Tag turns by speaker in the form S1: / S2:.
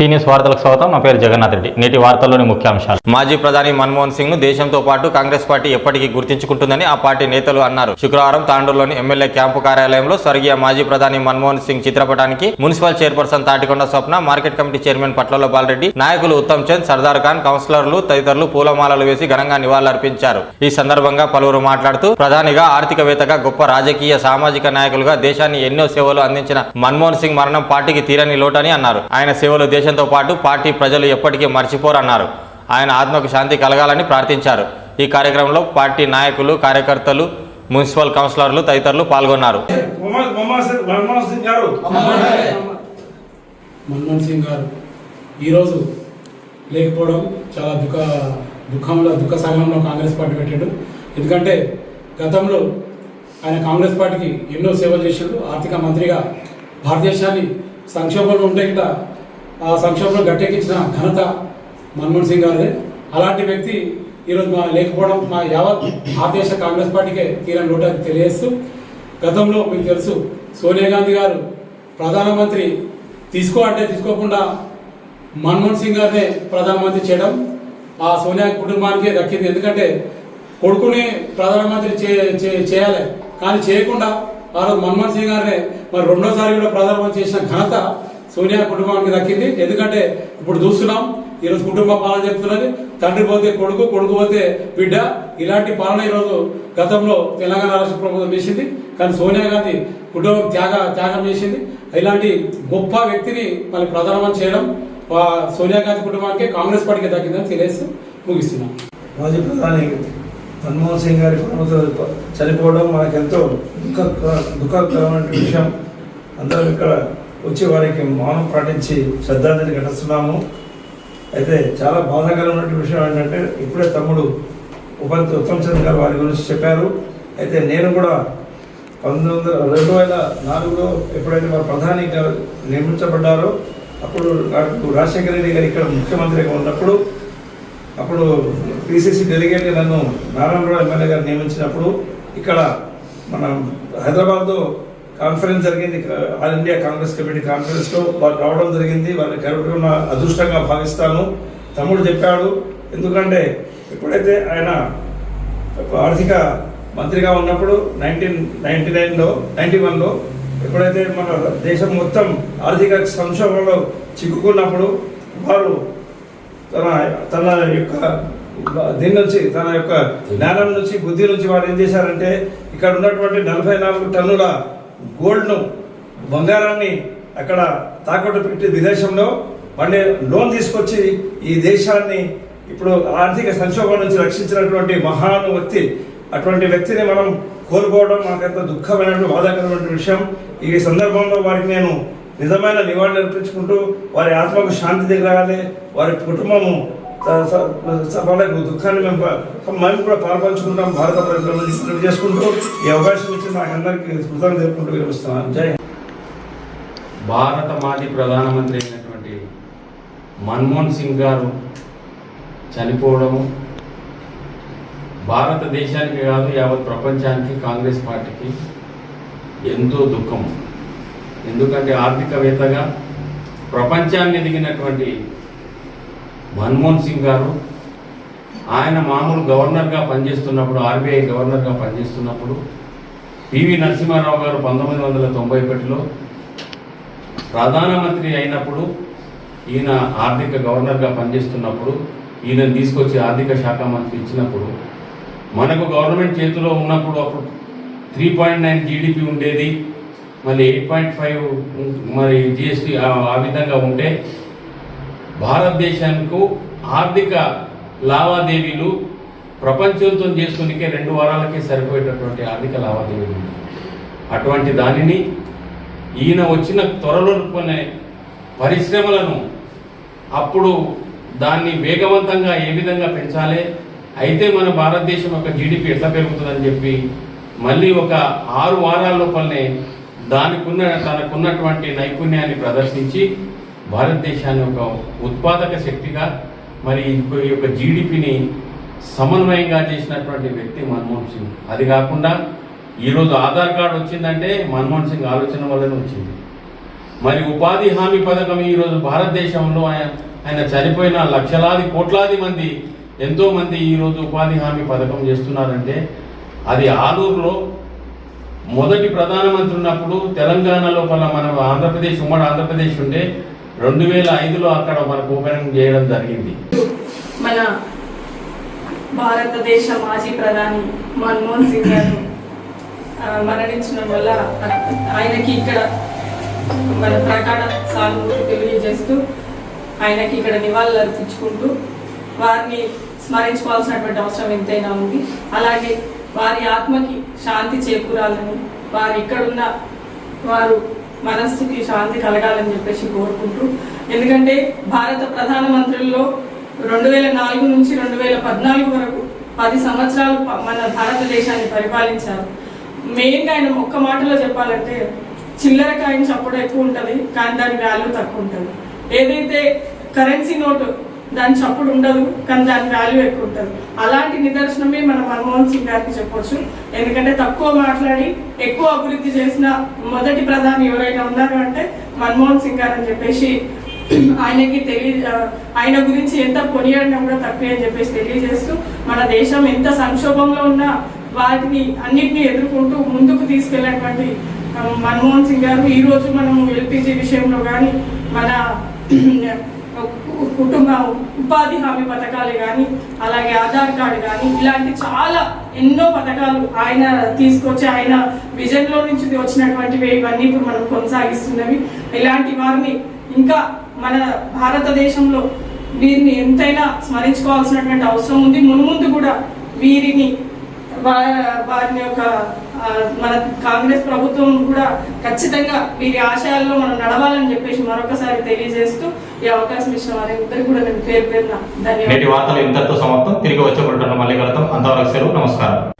S1: Seniors వార్తలకు స్వాగతం. నా పేరు జగన్నాథ్ రెడ్డి. నేటి వార్తల్లోని ముఖ్యాంశాలు. మాజీ ప్రధాని మన్మోహన్ సింగ్ను దేశంతో పాటు కాంగ్రెస్ పార్టీ ఎప్పటికీ గుర్తించుకుంటుందని ఆ పార్టీ నేతలు అన్నారు. శుక్రవారం తాండూరులోని ఎమ్మెల్యే క్యాంపు కార్యాలయంలో స్వర్గీయ మాజీ ప్రధాని మన్మోహన్ సింగ్ చిత్రపటానికి municipal chairperson Tatikonda Swapna market committee chairman పట్లలో Balareddy నాయకులు ఉత్తమ్ చంద్ సర్దార్ ఖాన్ కౌన్సిలర్లు తదితరులు పూలమాలలు వేసి ఘనంగా నివాళులర్పించారు. ఈ సందర్భంగా పలువురు మాట్లాడుతూ ప్రధానిగా ఆర్థికవేత్తగా గొప్ప రాజకీయ సామాజిక నాయకులుగా దేశాన్ని ఎన్నో సేవలు అందించిన మన్మోహన్ సింగ్ మరణం పార్టీకి తీరని లోటని అన్నారు. ఆయన సేవలు దేశంతో పాటు పార్టీ ప్రజలు ఎప్పటికీ మర్చిపోరన్నారు. ఆయన ఆత్మకు శాంతి కలగాలని ప్రార్థించారు. ఈ కార్యక్రమంలో పార్టీ నాయకులు కార్యకర్తలు మున్సిపల్ కౌన్సిలర్లు తదితరులు పాల్గొన్నారు.
S2: మన్మోహన్ సింగ్ గారు.
S3: మన్మోహన్ సింగ్ గారు ఈరోజు లేకపోవడం చాలా దుఃఖ దుఃఖంలో దుఃఖ సమయంలో కాంగ్రెస్ పార్టీ పెట్టాడు. ఎందుకంటే గతంలో ఆయన కాంగ్రెస్ పార్టీకి ఎన్నో సేవలు చేశాడు ఆర్థిక మంత్రిగా భారతదేశాన్ని సంక్షోభంలో ఉంటే ఇట్లా ఆ సంక్షోభంలో గట్టెక్కించిన ఘనత మన్మోహన్ సింగ్ గారిదే. అలాంటి వ్యక్తి ఈరోజు మా లేకపోవడం మా యావత్ భారతదేశ కాంగ్రెస్ పార్టీకే తీరని లోటు తెలియజేస్తూ గతంలో మీకు తెలుసు సోనియా గాంధీ గారు ప్రధానమంత్రి తీసుకో అంటే తీసుకోకుండా మన్మోహన్ సింగ్ గారినే ప్రధానమంత్రి చేయడం ఆ సోనియా కుటుంబానికే దక్కింది. ఎందుకంటే కొడుకుని ప్రధానమంత్రి చే చేయాలి. కానీ చేయకుండా ఆ రోజు మన్మోహన్ సింగ్ గారినే మరి రెండోసారి కూడా ప్రధానమంత్రి చేసిన ఘనత సోనియా కుటుంబానికి దక్కింది. ఎందుకంటే ఇప్పుడు చూస్తున్నాం ఈరోజు కుటుంబ పాలన చెప్తున్నది తండ్రి పోతే కొడుకు కొడుకు పోతే బిడ్డ. ఇలాంటి పాలన ఈరోజు గతంలో తెలంగాణ రాష్ట్ర ప్రభుత్వం చేసింది. కానీ సోనియా గాంధీ కుటుంబం త్యాగ త్యాగం చేసింది. ఇలాంటి గొప్ప వ్యక్తిని మళ్ళీ ప్రధానమంత్రి చేయడం సోనియా గాంధీ కుటుంబానికి కాంగ్రెస్ పార్టీకి దక్కిందని తెలియజేసి ముగిస్తున్నాం.
S2: మాజీ ప్రధాని మన్మోహన్ సింగ్ గారి కుటుంబంతో చనిపోవడం మనకెంతో దుఃఖ దుఃఖకరమైన విషయం. అందరం ఇక్కడ వచ్చి వారికి మౌనం పాటించి శ్రద్ధాంజలి ఘటిస్తున్నాము. అయితే చాలా బాధాకరమైన విషయం ఏంటంటే ఇప్పుడే తమ్ముడు ఉపంత్ ఉత్తమ్ చంద్ర గారు వారి గురించి చెప్పారు. అయితే నేను కూడా పంతొమ్మిది వందల రెండు వేల నాలుగులో ఎప్పుడైతే వారు గారు నియమించబడ్డారో అప్పుడు నాకు రాజశేఖర రెడ్డి గారు ఇక్కడ ముఖ్యమంత్రిగా ఉన్నప్పుడు అప్పుడు పిసిసి డెలిగేట్ నన్ను నారాయణరావు ఎమ్మెల్యే గారు నియమించినప్పుడు ఇక్కడ మన హైదరాబాద్లో కాన్ఫరెన్స్ జరిగింది. ఆల్ ఇండియా కాంగ్రెస్ కమిటీ కాన్ఫరెన్స్లో వారు రావడం జరిగింది. వారిని కలుపుకున్న అదృష్టంగా భావిస్తాను. తమ్ముడు చెప్పాడు. ఎందుకంటే ఎప్పుడైతే ఆయన ఆర్థిక మంత్రిగా ఉన్నప్పుడు నైన్టీన్ నైన్టీ నైన్లో నైన్టీ వన్లో ఎప్పుడైతే మన దేశం మొత్తం ఆర్థిక సంక్షోభంలో చిక్కుకున్నప్పుడు వారు తన తన యొక్క దీని నుంచి తన యొక్క జ్ఞానం నుంచి బుద్ధి నుంచి వారు ఏం చేశారంటే ఇక్కడ ఉన్నటువంటి నలభై నాలుగు టన్నుల గోల్డ్ను బంగారాన్ని అక్కడ తాకట్టు పెట్టి విదేశంలో మళ్ళీ లోన్ తీసుకొచ్చి ఈ దేశాన్ని ఇప్పుడు ఆర్థిక సంక్షోభం నుంచి రక్షించినటువంటి మహాను వ్యక్తి అటువంటి వ్యక్తిని మనం కోల్పోవడం మాకంత దుఃఖమైనటువంటి బాధాకరమైన విషయం. ఈ సందర్భంలో వారికి నేను నిజమైన నివాళులు అర్పించుకుంటూ వారి ఆత్మకు శాంతి దిగరాలి వారి కుటుంబము స- దుఃఖాన్ని మేము మేము కూడా పాల్పంచుకుంటాం. భారత ప్రజలను చేసుకుంటూ ఈ అవకాశం ఇచ్చి మాకు అందరికీ కృతజ్ఞతలు తెలుపుకుంటూ వినిపిస్తున్నాను జై
S4: భారత మాజీ ప్రధానమంత్రి అయినటువంటి మన్మోహన్ సింగ్ గారు చనిపోవడము భారతదేశానికి కాదు యావత్ ప్రపంచానికి కాంగ్రెస్ పార్టీకి ఎంతో దుఃఖం ఎందుకంటే ఆర్థికవేత్తగా ప్రపంచాన్ని ఎదిగినటువంటి మన్మోహన్ సింగ్ గారు ఆయన మామూలు గవర్నర్గా పనిచేస్తున్నప్పుడు ఆర్బీఐ గవర్నర్గా పనిచేస్తున్నప్పుడు పివి నరసింహారావు గారు పంతొమ్మిది వందల తొంభై ఒకటిలో ప్రధానమంత్రి అయినప్పుడు ఈయన ఆర్థిక గవర్నర్గా పనిచేస్తున్నప్పుడు ఈయన తీసుకొచ్చి ఆర్థిక శాఖ మంత్రి ఇచ్చినప్పుడు మనకు గవర్నమెంట్ చేతిలో ఉన్నప్పుడు అప్పుడు త్రీ పాయింట్ నైన్ జీడిపి ఉండేది మళ్ళీ ఎయిట్ పాయింట్ ఫైవ్ మరి జిఎస్టీ ఆ విధంగా ఉంటే భారతదేశానికి ఆర్థిక లావాదేవీలు ప్రపంచంతో చేసుకునికే రెండు వారాలకే సరిపోయేటటువంటి ఆర్థిక లావాదేవీలు అటువంటి దానిని ఈయన వచ్చిన త్వరలో కొనే పరిశ్రమలను అప్పుడు దాన్ని వేగవంతంగా ఏ విధంగా పెంచాలి? అయితే మన భారతదేశం యొక్క జీడిపి ఎట్లా పెరుగుతుందని చెప్పి మళ్ళీ ఒక ఆరు వారాల లోపలనే దానికున్న తనకున్నటువంటి నైపుణ్యాన్ని ప్రదర్శించి భారతదేశాన్ని ఒక ఉత్పాదక శక్తిగా మరి ఈ యొక్క జీడిపిని సమన్వయంగా చేసినటువంటి వ్యక్తి మన్మోహన్ సింగ్. అది కాకుండా ఈరోజు ఆధార్ కార్డు వచ్చిందంటే మన్మోహన్ సింగ్ ఆలోచన వల్లనే వచ్చింది. మరి ఉపాధి హామీ పథకం ఈరోజు భారతదేశంలో ఆయన ఆయన చనిపోయిన లక్షలాది కోట్లాది మంది ఎంతోమంది ఈరోజు ఉపాధి హామీ పథకం చేస్తున్నారంటే అది ఆలూరులో మొదటి ప్రధానమంత్రి ఉన్నప్పుడు తెలంగాణ లోపల మన ఆంధ్రప్రదేశ్ ఉమ్మడి ఆంధ్రప్రదేశ్ ఉండే రెండు వేల ఐదులో అక్కడ మనకు ఓపెనింగ్ చేయడం జరిగింది.
S5: మన భారతదేశ మాజీ ప్రధాని మన్మోహన్ సింగ్ గారు మరణించడం వల్ల ఆయనకి ఇక్కడ మన ప్రకటన సానుభూతి తెలియజేస్తూ ఆయనకి ఇక్కడ నివాళులు అర్పించుకుంటూ వారిని స్మరించుకోవాల్సినటువంటి అవసరం ఎంతైనా ఉంది. అలాగే వారి ఆత్మకి శాంతి చేకూరాలని వారు ఇక్కడున్న వారు మనస్సుకి శాంతి కలగాలని చెప్పేసి కోరుకుంటూ ఎందుకంటే భారత ప్రధానమంత్రుల్లో రెండు వేల నాలుగు నుంచి రెండు వేల పద్నాలుగు వరకు పది సంవత్సరాలు మన భారతదేశాన్ని పరిపాలించారు. మెయిన్గా ఆయన ఒక్క మాటలో చెప్పాలంటే చిల్లర కాయిన్ చప్పుడు ఎక్కువ ఉంటుంది కానీ దాని వాల్యూ తక్కువ ఉంటుంది. ఏదైతే కరెన్సీ నోటు దాని చప్పుడు ఉండదు కానీ దాని వాల్యూ ఎక్కువ ఉంటుంది. అలాంటి నిదర్శనమే మన మన్మోహన్ సింగ్ గారికి చెప్పొచ్చు. ఎందుకంటే తక్కువ మాట్లాడి ఎక్కువ అభివృద్ధి చేసిన మొదటి ప్రధాని ఎవరైనా ఉన్నారు అంటే మన్మోహన్ సింగ్ గారు అని చెప్పేసి ఆయనకి తెలియ ఆయన గురించి ఎంత కొనియాడినా కూడా తక్కువే అని చెప్పేసి తెలియజేస్తూ మన దేశం ఎంత సంక్షోభంలో ఉన్నా వాటిని అన్నిటిని ఎదుర్కొంటూ ముందుకు తీసుకెళ్ళినటువంటి మన్మోహన్ సింగ్ గారు ఈరోజు మనం ఎల్పిజి విషయంలో కానీ మన కుటుంబ ఉపాధి హామీ పథకాలు కానీ అలాగే ఆధార్ కార్డు కానీ ఇలాంటి చాలా ఎన్నో పథకాలు ఆయన తీసుకొచ్చి ఆయన విజన్లో నుంచి వచ్చినటువంటివి ఇవన్నీ ఇప్పుడు మనం కొనసాగిస్తున్నవి. ఇలాంటి వారిని ఇంకా మన భారతదేశంలో వీరిని ఎంతైనా స్మరించుకోవాల్సినటువంటి అవసరం ఉంది. మున్ముందు కూడా వీరిని వారిని యొక్క మన కాంగ్రెస్ ప్రభుత్వం కూడా ఖచ్చితంగా వీరి ఆశయాల్లో మనం నడవాలని చెప్పేసి మరొకసారి తెలియజేస్తూ ఈ అవకాశం ఇచ్చిన వారందరికీ కూడా నేను పేరు పేరున ధన్యవాదాలు.
S1: వార్తలు ఇంతటితో సమాప్తం. తిరిగి వచ్చే మళ్ళీ కలుద్దాం. అంతవరకు సెలవు. నమస్కారం.